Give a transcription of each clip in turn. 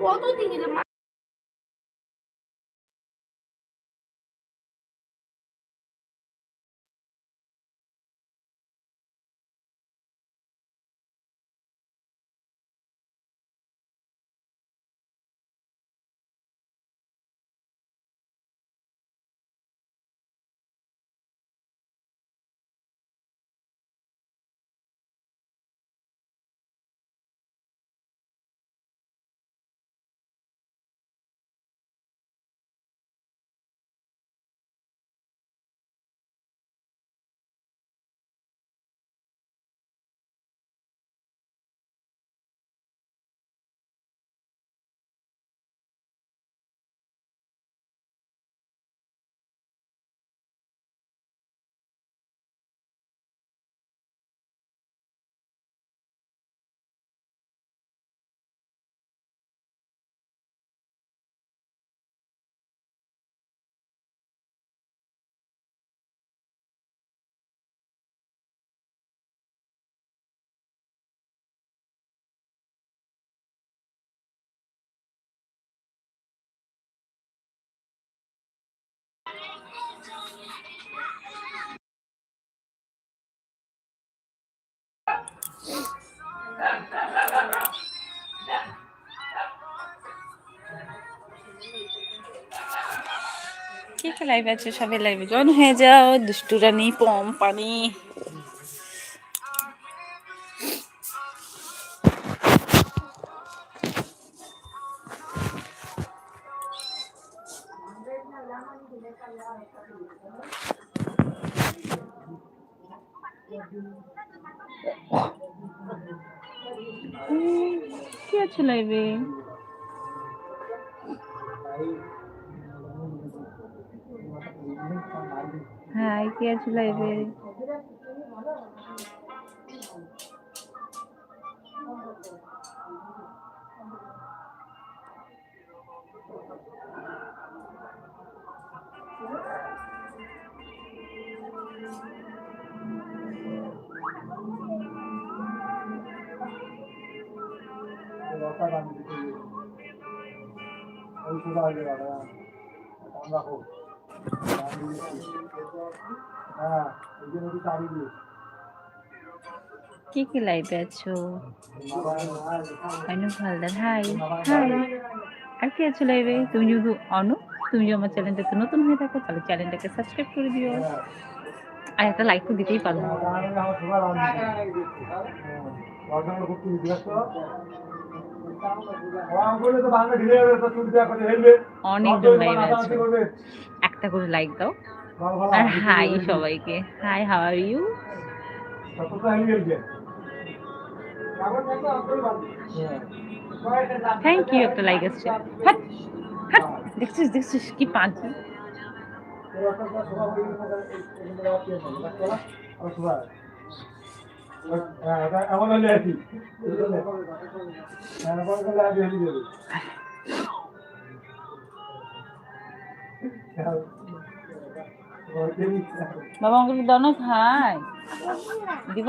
কত দিকে কে কে লাইভ আছে? সবাই লাইভে জয়েন হয়ে যাও। দুষ্টুরানি পম পানি আছে লাইভে হাই কে আছে লাইভে কি কে লাইভে আছো? অনু হালদার হাই হাই আর কে আছো লাইভে তুমি যদি অনু, তুমি যদি আমার চ্যানেলটাতে নতুন হয়ে থাকো, তাহলে চ্যানেলটাকে সাবস্ক্রাইব করে দিও। আর একটা লাইক তো দিতেই পারো। অনেকজন লাইভে আছে একটা করে লাইক দাও। আর হাই সবাইকে। Hi how are you thank you একটা লাইক আসছে দেখছিস দেখছিস কি পাখি? এমন হলে আছি এমন হলে আছি হয়ে যাবে বাবা আমাকে দাও না খাই। দিব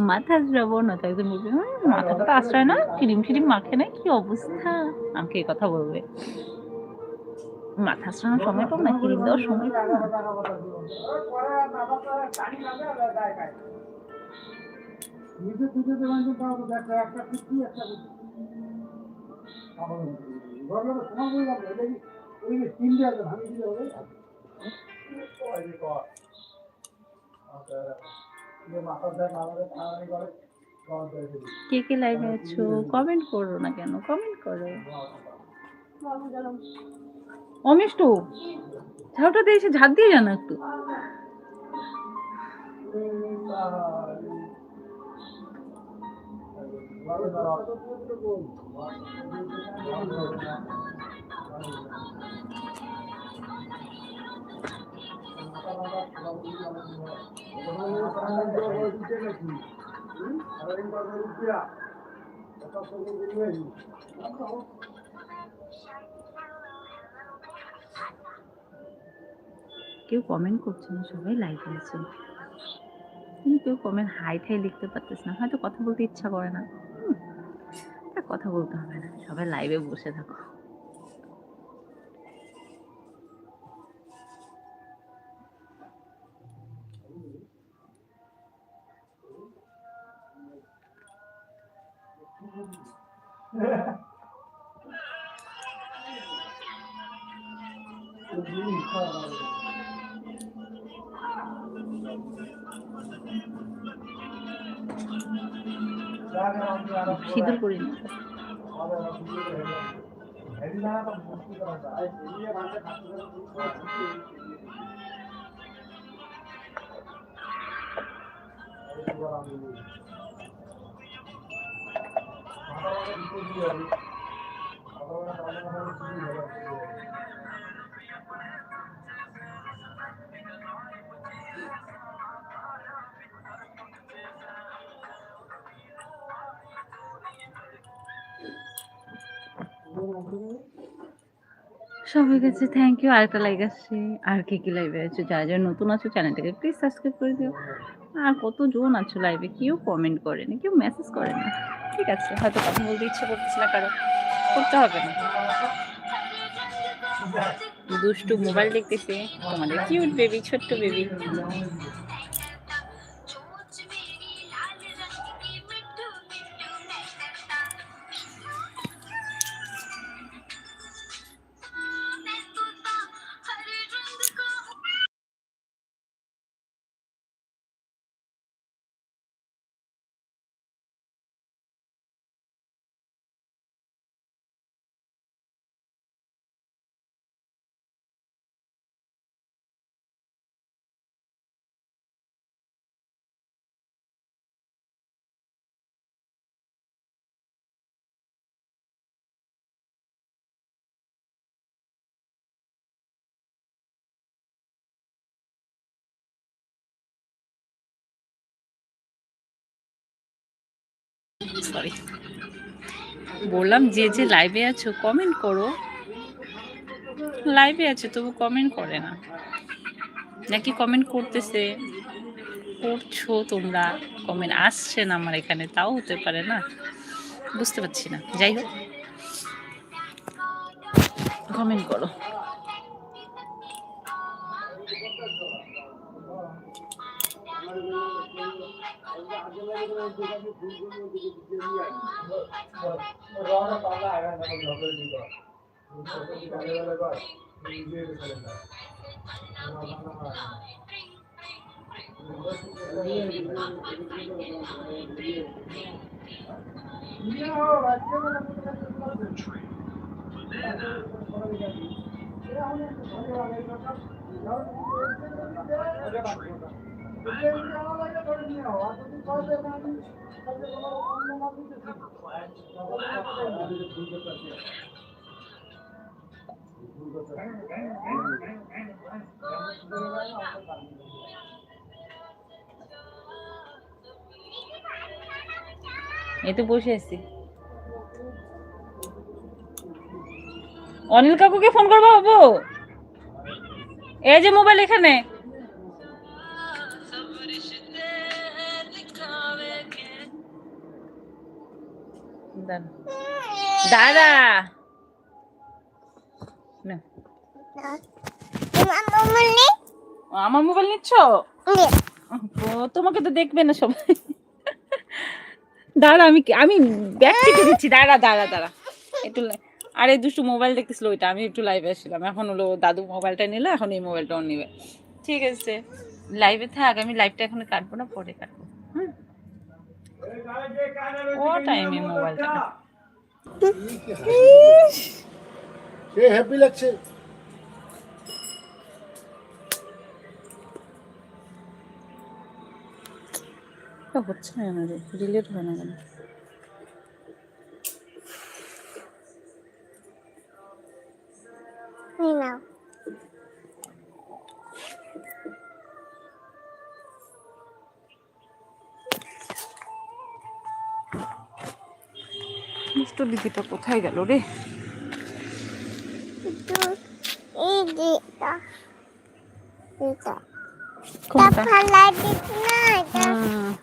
মাথা আঁচড়াবো না তো একজন বলবে "হুম, মাথাটা তো আঁচড়ায় না ক্রিম ফ্রিম মাখে না কি অবস্থা? আমাকে এই কথা বলবে। মাথা আঁচড়ানোর সময় পাবো না ক্রিম দেওয়ার সময়। পাবো না নিজে কি কে লাইভে আছো? কমেন্ট করো না কেন? কমেন্ট করো। অমিষ্টু ঝাউটা দিয়ে এসে ঝাড় দিয়ে জানো একটু। কেউ কমেন্ট করছে না, সবাই লাইভে আছে। কিন্তু কেউ কমেন্ট হাই ঠাই লিখতে পারতেছে না, হয়তো কথা বলতে ইচ্ছা করে না। কথা বলতে হবে না, সবাই লাইভে বসে থাকো। 시들 뿌리는 거. সবাই কাছে থ্যাংক ইউ আরেকটা লাইক আসছে। আর কে কি লাইভে আছে? যারা যারা নতুন আছো চ্যানেলটাকে প্লিজ সাবস্ক্রাইব করে দিও। আর কত কতজন আছো লাইভে কেউ কমেন্ট করে না কেউ মেসেজ করে না ঠিক আছে, হয়তো কথা বলতে ইচ্ছে করতেছে না কারও। করতে হবে না। দুষ্টু মোবাইল দেখতেছে, তোমাদের কিউট বেবি ছোট্ট বেবি সরি বললাম যে যে লাইভে আছো কমেন্ট করো। লাইভে আছে, তবু কমেন্ট করে না। নাকি কমেন্ট করতেছে? করছ তোমরা? কমেন্ট আসছে না আমার এখানে, তাও হতে পারে না। বুঝতে পারছি না। যাই হোক কমেন্ট করো। रोड पाला आएगा ना लोकल डिब्बा लोकल डिब्बा वाला बात ये चलेगा हमारा हमारा ये हो राज्य में ना এই তো বসে আছি। অনিল কাকুকে ফোন করব বাবু? এই যে মোবাইল এখানে। দাঁড়া। দাদা! না। আমার মোবাইল নিচ্ছ? ও, তোমাকে তো দেখবে না সবাই। দাঁড়া আমি আমি ব্যাগ কেটে দিচ্ছি। দাঁড়া দাঁড়া দাঁড়া একটু আরে দুষ্টু মোবাইল দেখতেছিল ওইটা। আমি একটু লাইভে আসছিলাম। এখন হলো দাদু মোবাইলটা নিলে এখন এই মোবাইলটা নিবে। ঠিক আছে। লাইভে থাক আমি লাইভটা এখন কাটবো না পরে কাটবো। হুম। ও টাইমে মোবাইলটা সে হ্যাপি লাগছে হচ্ছে না কেন রে ডিলেট হয় না কেন মিষ্টি দিদিটা কোথায় গেল রে একটু এই যে এটা এটা কোনটা